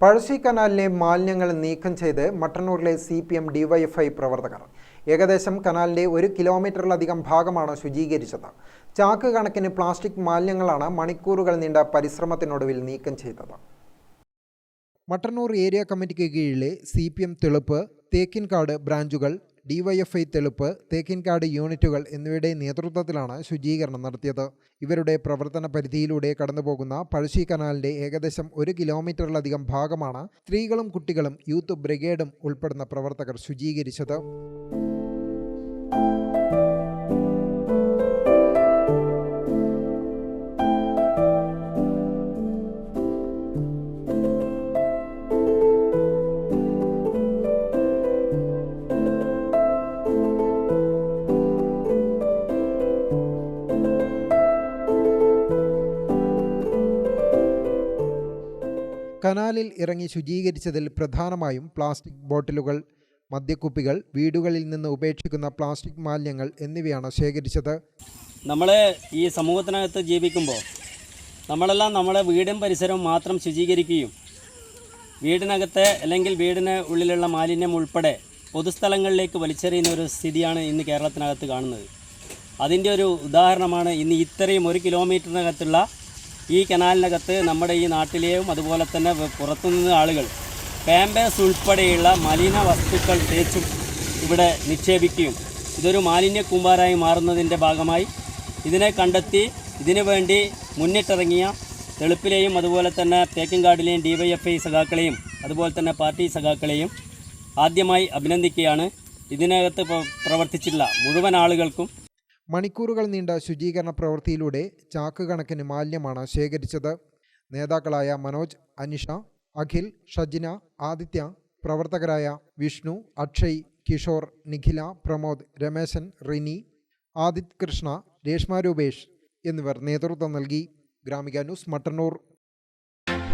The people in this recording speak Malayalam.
പഴശ്ശി കനാലിലെ മാലിന്യങ്ങൾ നീക്കം ചെയ്ത് മട്ടന്നൂരിലെ സി പി എം ഡിവൈഎഫ്ഐ പ്രവർത്തകർ. ഏകദേശം കനാലിന്റെ ഒരു കിലോമീറ്ററിലധികം ഭാഗമാണ് ശുചീകരിച്ചത്. ചാക്ക് കണക്കിന് പ്ലാസ്റ്റിക് മാലിന്യങ്ങളാണ് മണിക്കൂറുകൾ നീണ്ട പരിശ്രമത്തിനൊടുവിൽ നീക്കം ചെയ്തത്. മട്ടന്നൂർ ഏരിയ കമ്മിറ്റിക്ക് കീഴിലെ C P M Theluppu Thekkinkad ബ്രാഞ്ചുകൾ ഡിവൈഎഫ്ഐ തെളുപ്പ് തേക്കിൻകാട് യൂണിറ്റുകൾ എന്നിവയുടെ നേതൃത്വത്തിലാണ് ശുചീകരണം നടത്തിയത്. ഇവരുടെ പ്രവർത്തന പരിധിയിലൂടെ കടന്നുപോകുന്ന പഴശ്ശി കനാലിന്റെ ഏകദേശം ഒരു കിലോമീറ്ററിലധികം ഭാഗമാണ് സ്ത്രീകളും കുട്ടികളും യൂത്ത് ബ്രിഗേഡും ഉൾപ്പെടുന്ന പ്രവർത്തകർ ശുചീകരിച്ചത്. കനാലിൽ ഇറങ്ങി ശുചീകരിച്ചതിൽ പ്രധാനമായും പ്ലാസ്റ്റിക് ബോട്ടിലുകൾ മദ്യക്കുപ്പികൾ വീടുകളിൽ നിന്ന് ഉപേക്ഷിക്കുന്ന പ്ലാസ്റ്റിക് മാലിന്യങ്ങൾ എന്നിവയാണ് ശേഖരിച്ചത്. നമ്മൾ ഈ സമൂഹത്തിനകത്ത് ജീവിക്കുമ്പോൾ നമ്മളെല്ലാം നമ്മുടെ വീടും പരിസരവും മാത്രം ശുചീകരിക്കുകയും വീടിനകത്തെ അല്ലെങ്കിൽ വീടിന് ഉള്ളിലുള്ള മാലിന്യം ഉൾപ്പെടെ പൊതുസ്ഥലങ്ങളിലേക്ക് വലിച്ചെറിയുന്ന ഒരു സ്ഥിതിയാണ് ഇന്ന് കേരളത്തിനകത്ത് കാണുന്നത്. അതിന്റെ ഒരു ഉദാഹരണമാണ് ഇന്ന് ഇത്രയും ഒരു കിലോമീറ്ററിനകത്തുള്ള ഈ കനാലിനകത്ത് നമ്മുടെ ഈ നാട്ടിലെയും അതുപോലെ തന്നെ വ- പുറത്തുനിന്ന് ആളുകൾ പാമ്പേഴ്സ് ഉൾപ്പെടെയുള്ള മലിന വസ്തുക്കൾ തേച്ചും ഇവിടെ നിക്ഷേപിക്കുകയും ഇതൊരു മാലിന്യ കൂമ്പാരായി മാറുന്നതിന്റെ ഭാഗമായി ഇതിനെ കണ്ടെത്തി ഇതിനു വേണ്ടി മുന്നിട്ടിറങ്ങിയ തെളുപ്പിലെയും അതുപോലെ തന്നെ തേക്കിൻകാടിലെയും ഐ സഖാക്കളെയും അതുപോലെ തന്നെ പാർട്ടി സഖാക്കളെയും ആദ്യമായി അഭിനന്ദിക്കുകയാണ്. ഇതിനകത്ത് പ്ര- പ്രവർത്തിച്ചിട്ടുള്ള മുഴുവൻ ആളുകൾക്കും മണിക്കൂറുകൾ നീണ്ട ശുചീകരണ പ്രവൃത്തിയിലൂടെ ചാക്ക് കണക്കിന് മാലിന്യമാണ് ശേഖരിച്ചത്. നേതാക്കളായ മനോജ് അനിഷ അഖിൽ ഷജിന ആദിത്യ പ്രവർത്തകരായ വിഷ്ണു അക്ഷയ് കിഷോർ നിഖില പ്രമോദ് രമേശൻ റിനി ആദിത് കൃഷ്ണ രേഷ്മ രൂപേഷ് എന്നിവർ നേതൃത്വം നൽകി. Gramika news Mattannur.